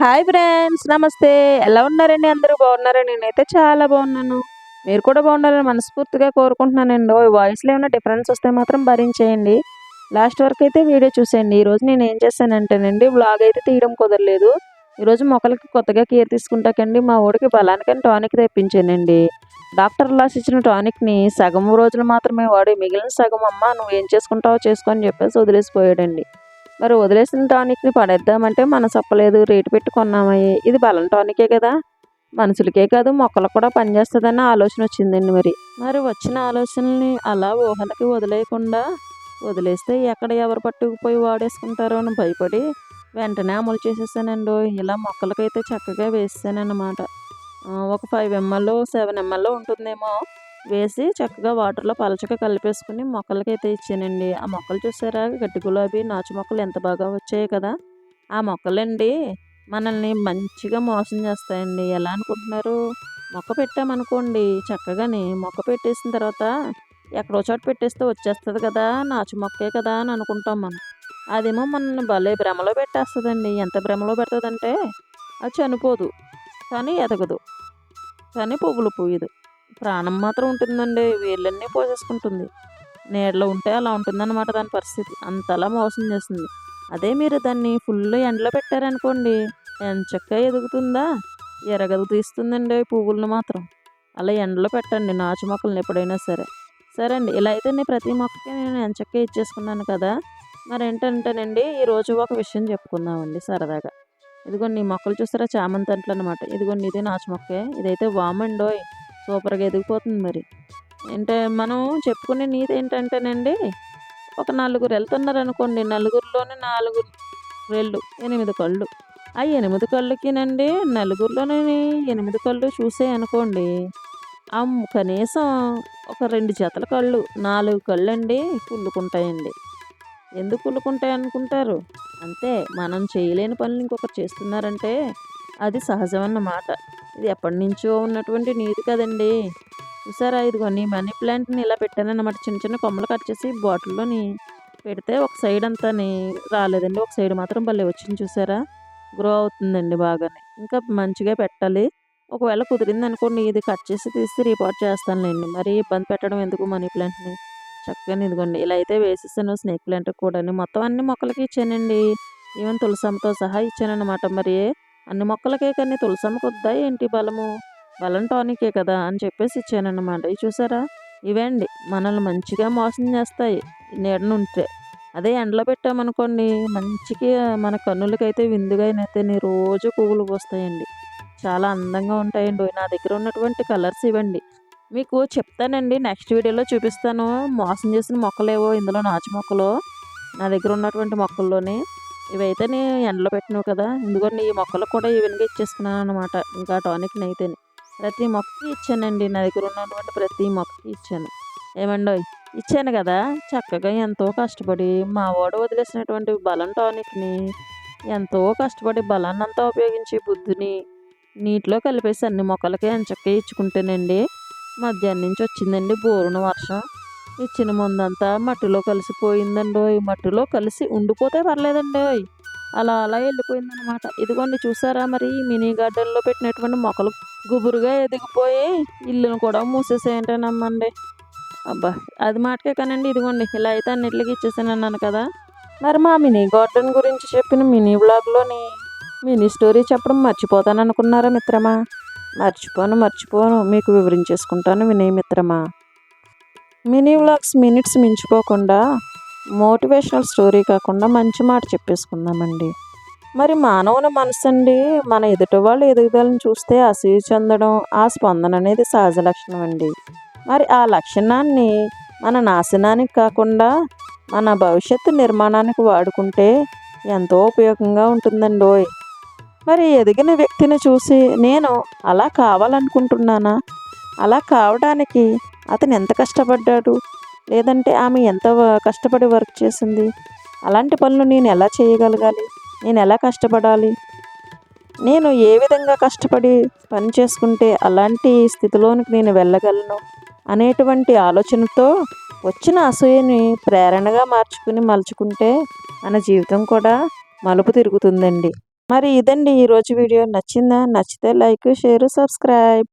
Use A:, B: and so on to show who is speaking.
A: Hi friends నమస్తే. ఎలా ఉన్నారండి అందరూ? బాగున్నారా? నేనైతే చాలా బాగున్నాను. మీరు కూడా బాగున్నారని మనస్ఫూర్తిగా కోరుకుంటున్నానండి. ఈ వాయిస్లో ఏమైనా డిఫరెన్స్ వస్తే మాత్రం భరించేయండి. లాస్ట్ వరకు అయితే వీడియో చూసేయండి. ఈరోజు నేను ఏం చేశానంటేనండి బ్లాగ్ అయితే తీయడం కుదరలేదు. ఈరోజు మొక్కలకి కొత్తగా కేర్ తీసుకుంటాకండి. మా ఊడికి బలానికని టానిక్ తెప్పించానండి. డాక్టర్ లాస్ ఇచ్చిన టానిక్ని సగం రోజులు మాత్రమే వాడి మిగిలిన సగం అమ్మ నువ్వు ఏం చేసుకుంటావో చేసుకొని చెప్పేసి వదిలేసిపోయాడండి. మరి వదిలేసిన టానిక్ని పడేద్దామంటే మన చెప్పలేదు రేటు పెట్టి కొన్నామయ్యి ఇది బలం టానికే కదా. మనుషులకే కాదు మొక్కలకు కూడా పనిచేస్తుందన్న ఆలోచన వచ్చిందండి మరి. మరి వచ్చిన ఆలోచనల్ని అలా ఊహలకి వదిలేయకుండా వదిలేస్తే ఎక్కడ ఎవరు పట్టుకుపోయి వాడేసుకుంటారో అని భయపడి వెంటనే అమలు చేసేసానండి. ఇలా మొక్కలకైతే చక్కగా వేసానన్నమాట ఒక ఫైవ్ ఎంఎల్ సెవెన్ ఎంఎల్ ఉంటుందేమో. వేసి చక్కగా వాటర్లో పలచగా కలిపేసుకుని అయితే ఇచ్చానండి. ఆ మొక్కలు చూసారా? గడ్డి గులాబీ నాచు మొక్కలు ఎంత బాగా వచ్చాయి కదా! ఆ మొక్కలండి మనల్ని మంచిగా మోసం చేస్తాయండి. ఎలా అనుకుంటున్నారు? మొక్క పెట్టామనుకోండి చక్కగాని మొక్క పెట్టేసిన తర్వాత ఎక్కడో చోట పెట్టేస్తే వచ్చేస్తుంది కదా! నాచు మొక్కే కదా! అని అనుకుంటాం మనం. అదేమో మనల్ని భలే భ్రమలో పెట్టేస్తుందండి. ఎంత భ్రమలో పెడుతుందంటే అది చనిపోదు. కానీ ఎదగదు. కానీ పువ్వులు పూయదు. ప్రాణం మాత్రం ఉంటుందండి. వీళ్ళన్నీ పోసేసుకుంటుంది. నీడలో ఉంటే అలా ఉంటుందన్నమాట దాని పరిస్థితి. అంతలా మోసం చేస్తుంది. అదే మీరు దాన్ని ఫుల్ ఎండలో పెట్టారనుకోండి ఎంచక్క ఎదుగుతుందా? ఎరగదు తీస్తుందండి పువ్వులను మాత్రం. అలా ఎండలో పెట్టండి నాచు మొక్కలను ఎప్పుడైనా సరే. సరే అండి ఇలా అయితే నేను ప్రతి మొక్కకి నేను ఎంచక్క ఇచ్చేసుకున్నాను కదా. మరి ఏంటంటేనండి ఈరోజు ఒక విషయం చెప్పుకుందామండి సరదాగా. ఇదిగోండి ఈ మొక్కలు చూస్తారా చామంతి అంట్లు అనమాట ఇదిగోండి ఇది నాచు మొక్కే. ఇదైతే వామండోయ్ సూపర్గా ఎదిగిపోతుంది మరి. అంటే మనం చెప్పుకునే నీతి ఏంటంటేనండి ఒక నలుగురు వెళ్తున్నారు అనుకోండి నలుగురిలోనే నాలుగు రెళ్ళు ఎనిమిది కళ్ళు. ఆ ఎనిమిది కళ్ళకినండి నలుగురిలోనే ఎనిమిది కళ్ళు చూసే అనుకోండి ఆ కనీసం ఒక రెండు జతల కళ్ళు నాలుగు కళ్ళు అండి కుళ్ళుకుంటాయండి. ఎందుకు కుళ్ళుకుంటాయి అనుకుంటారు అంతే మనం చేయలేని పనులు ఇంకొకరు చేస్తున్నారంటే అది సహజమన్నమాట. ఇది ఎప్పటి నుంచో ఉన్నటువంటి నీరు కదండి. చూసారా ఇదిగోని మనీ ప్లాంట్ని ఇలా పెట్టానన్నమాట. చిన్న చిన్న కొమ్మలు కట్ చేసి బాటిల్లోని పెడితే ఒక సైడ్ అంతా రాలేదండి. ఒక సైడ్ మాత్రం భలే వచ్చింది చూసారా. గ్రో అవుతుందండి బాగానే. ఇంకా మంచిగా పెట్టాలి. ఒకవేళ కుదిరింది అనుకోండి ఇది కట్ చేసి తీసి రిపోర్ట్ చేస్తానులేండి. మరి ఇబ్బంది పెట్టడం ఎందుకు మనీ ప్లాంట్ని. చక్కగా ఇదిగోండి ఇలా అయితే వేసేసాను స్నేక్ ప్లాంట్ కూడా మొత్తం అన్ని మొక్కలకి ఇచ్చానండి. ఈవెన్ తులసమ్మతో సహా ఇచ్చానన్నమాట. మరి అన్ని మొక్కలకే కానీ తులసమ్మకు వద్దా ఏంటి బలము? బలం టానికే కదా అని చెప్పేసి ఇచ్చానన్నమాట. ఇవి చూసారా? ఇవండి మనల్ని మంచిగా మోసం చేస్తాయి నీడనుంటే అదే ఎండలో పెట్టామనుకోండి మంచిగా మన కన్నులకైతే విందుగా అయితే రోజు పువ్వులు పోస్తాయండి. చాలా అందంగా ఉంటాయండి. నా దగ్గర ఉన్నటువంటి కలర్స్ ఇవ్వండి మీకు చెప్తానండి. నెక్స్ట్ వీడియోలో చూపిస్తాను. మోసం చేసిన మొక్కలేవో ఇందులో నాచు మొక్కలు నా దగ్గర ఉన్నటువంటి మొక్కల్లోనే. ఇవైతే నేను ఎండలో పెట్టినావు కదా ఎందుకంటే ఈ మొక్కలు కూడా ఈవెన్గా ఇచ్చేసుకున్నాను అనమాట ఇంకా టానిక్ని అయితే ప్రతి మొక్కకి ఇచ్చానండి నా దగ్గర ఉన్నటువంటి ప్రతి మొక్కకి ఇచ్చాను. ఏమండో ఇచ్చాను కదా చక్కగా ఎంతో కష్టపడి మా వాడు వదిలేసినటువంటి బలం టానిక్ని ఎంతో కష్టపడి బలాన్ని అంతా ఉపయోగించి బుద్ధిని నీటిలో కలిపేసి అన్ని మొక్కలకి ఎంచక్క ఇచ్చుకుంటేనండి మధ్యాహ్నం నుంచి వచ్చిందండి బోరున వర్షం. ఇచ్చిన ముందంతా మట్టిలో కలిసిపోయిందండి మట్టిలో కలిసి ఉండిపోతే పర్లేదండి. అలా అలా వెళ్ళిపోయిందనమాట ఇదిగోండి చూసారా మరి? మినీ గార్డెన్లో పెట్టినటువంటి మొక్కలు గుబురుగా ఎదిగిపోయి ఇల్లును కూడా మూసేసేయంటేనమ్మండి అబ్బా అది మాటకే కానండి. ఇదిగోండి ఇలా అయితే అన్నిటికి ఇచ్చేసాను అన్నాను కదా. మరి మా మినీ గార్డెన్ గురించి చెప్పిన మినీ బ్లాగ్లోని మినీ స్టోరీ చెప్పడం మర్చిపోతాను అనుకున్నారా మిత్రమా? మర్చిపోను మర్చిపోను. మీకు వివరించేసుకుంటాను వినయ మిత్రమా? మినీ వ్లాగ్స్ మినిట్స్ మించిపోకుండా మోటివేషనల్ స్టోరీ కాకుండా మంచి మాట చెప్పేసుకుందామండి. మరి మానవుని మనసు అండి మన ఎదుటి వాళ్ళు ఎదుగుదలను చూస్తే అసూయ చెందడం ఆ స్పందన అనేది సహజ లక్షణం అండి మరి ఆ లక్షణాన్ని మన నాశనానికి కాకుండా మన భవిష్యత్తు నిర్మాణానికి వాడుకుంటే ఎంతో ఉపయోగంగా ఉంటుందండి మరి ఎదిగిన వ్యక్తిని చూసి నేను అలా కావాలనుకుంటున్నానా? అలా కావడానికి అతను ఎంత కష్టపడ్డాడు? లేదంటే ఆమె ఎంత కష్టపడి వర్క్ చేసింది? అలాంటి పనులు నేను ఎలా చేయగలగాలి? నేను ఎలా కష్టపడాలి? నేను ఏ విధంగా కష్టపడి పని చేసుకుంటే అలాంటి స్థితిలోనికి నేను వెళ్ళగలను? అనేటువంటి ఆలోచనతో వచ్చిన అసూయని ప్రేరణగా మార్చుకుని మలుచుకుంటే మన జీవితం కూడా మలుపు తిరుగుతుందండి. మరి ఇదండి ఈరోజు వీడియో. నచ్చిందా? నచ్చితే లైక్ షేర్ సబ్స్క్రైబ్.